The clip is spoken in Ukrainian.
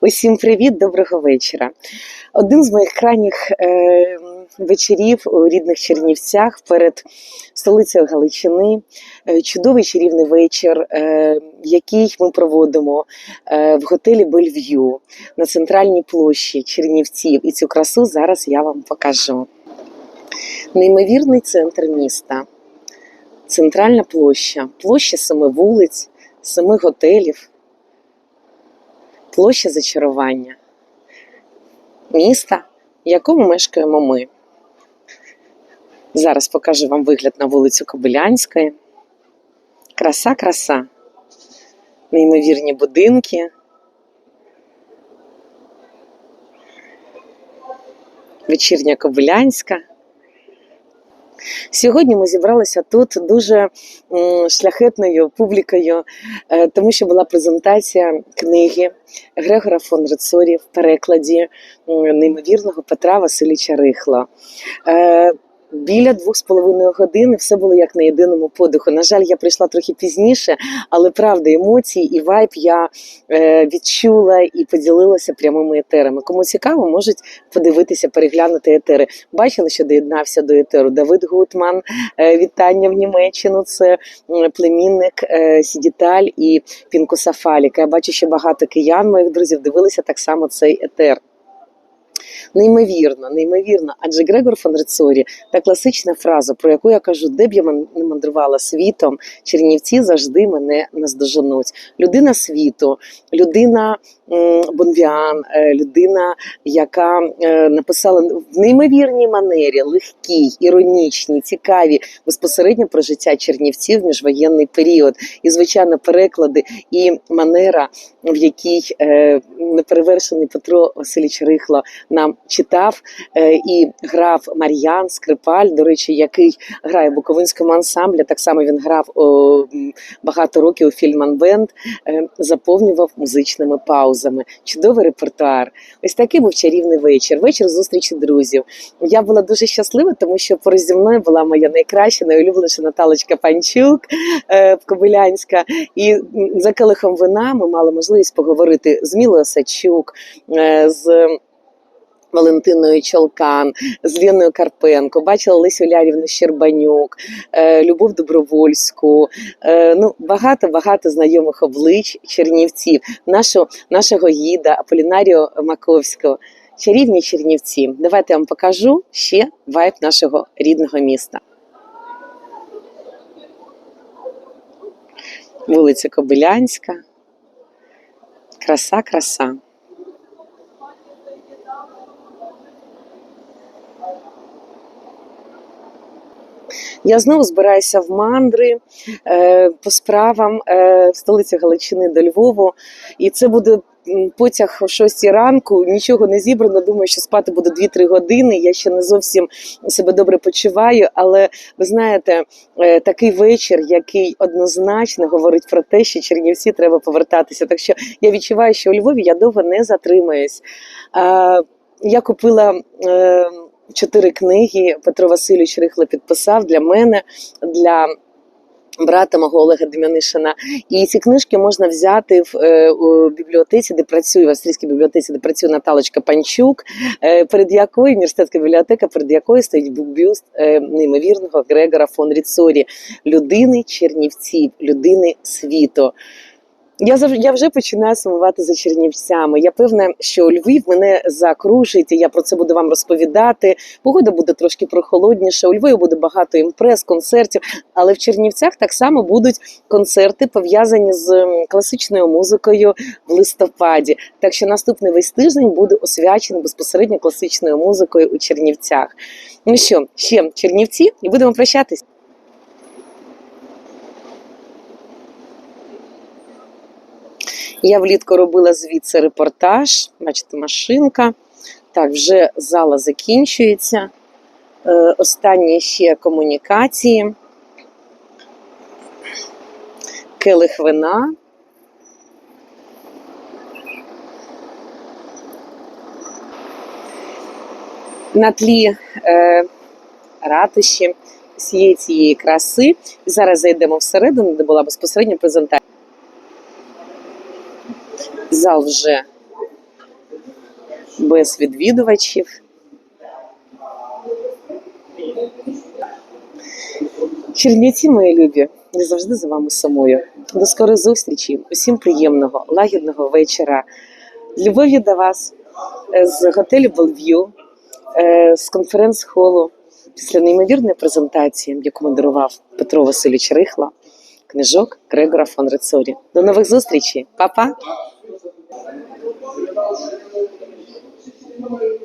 Усім привіт, доброго вечора. Один з моїх крайніх е, вечорів у рідних Чернівцях перед столицею Галичини. Е, чудовий чарівний вечір, е, який ми проводимо е, в готелі Бельв'ю на центральній площі Чернівців. І цю красу зараз я вам покажу. Неймовірний центр міста, центральна площа, площа семи вулиць, семи готелів площа зачарування міста, в якому мешкаємо ми. Зараз покажу вам вигляд на вулицю Кобилянської. Краса, краса, неймовірні будинки. Вечірня Кобилянська. Сьогодні ми зібралися тут дуже шляхетною публікою, е, тому що була презентація книги Грегора фон Рецорі в перекладі неймовірного Петра Васильовича Рихла. Біля двох з половиною години все було як на єдиному подиху. На жаль, я прийшла трохи пізніше, але правда, емоції і вайб я е, відчула і поділилася прямими етерами. Кому цікаво, можуть подивитися, переглянути етери. Бачили, що доєднався до етеру Давид Гутман. Е, вітання в Німеччину. Це племінник е, Сідіталь і Пінку Сафаліка. Я бачу, що багато киян моїх друзів дивилися так само цей етер. Неймовірно, неймовірно. Адже Грегор фон Рецорі та класична фраза, про яку я кажу, де б я не мандрувала світом, Чернівці завжди мене наздоженуть. Людина світу, людина Бонвіан, е, людина, яка е, написала в неймовірній манері, легкій, іронічній, цікаві, безпосередньо про життя Чернівців в міжвоєнний період. І, звичайно, переклади і манера, в якій е, неперевершений Петро Васильович Рихло нам читав е, і грав Мар'ян Скрипаль, до речі, який грає в Буковинському ансамблі. Так само він грав багато років у Фільман Бенд, е, заповнював музичними паузами. Чудовий репертуар. Ось такий був чарівний вечір. Вечір зустрічі друзів. Я була дуже щаслива, тому що поруч зі мною була моя найкраща, найулюбленіша Наталочка Панчук е, Кобилянська. І за келихом вина ми мали можливість поговорити з Мілою Осадчук, е, з Валентиною Чолкан, з Ліною Карпенко, бачила Лесю Лярівну Щербанюк, е, Любов Добровольську. е, Ну, багато багато знайомих облич Чернівців, нашого, нашого гіда Аполінаріо Маковського. Чарівні Чернівці. Давайте я вам покажу ще вайб нашого рідного міста. Вулиця Кобилянська. Краса, краса. Я знову збираюся в мандри е, по справам е, в столиці Галичини до Львову. І це буде потяг о 6 ранку. Нічого не зібрано. Думаю, що спати буду 2-3 години. Я ще не зовсім себе добре почуваю. Але ви знаєте, е, такий вечір, який однозначно говорить про те, що Чернівці треба повертатися. Так що я відчуваю, що у Львові я довго не затримаюсь. Я купила. Чотири книги Петро Васильович Рихло підписав для мене, для брата мого Олега Дем'янишина. І ці книжки можна взяти в е, у бібліотеці, де працює в австрійській бібліотеці, де працює Наталочка Панчук, е, перед якою університетська бібліотека, перед якою стоїть бюст е, неймовірного Грегора фон Ріцорі, людини Чернівців, людини світу. Я зав- я вже починаю сумувати за Чернівцями. Я певна, що Львів мене закружить, і я про це буду вам розповідати. Погода буде трошки прохолодніша. У Львові буде багато імпрес, концертів, але в Чернівцях так само будуть концерти пов'язані з класичною музикою в листопаді. Так що наступний весь тиждень буде освячений безпосередньо класичною музикою у Чернівцях. Ну що, ще Чернівці, і будемо прощатись. Я влітку робила звідси репортаж. Бачите, машинка. Так, вже зала закінчується. Е, останні ще комунікації. Келих вина. На тлі е, ратиші всієї цієї краси. Зараз зайдемо всередину, де була безпосередня презентація. Зал вже без відвідувачів. Чернівці, мої любі, не завжди за вами сумую. До скорої зустрічі, усім приємного, лагідного вечора. З любов'ю до вас е, з готелю Белв'ю, е, з конференц-холу, після неймовірної презентації, яку модерував Петро Васильович Рихла, книжок Грегора фон Рецорі. До нових зустрічей, Па-па! 何?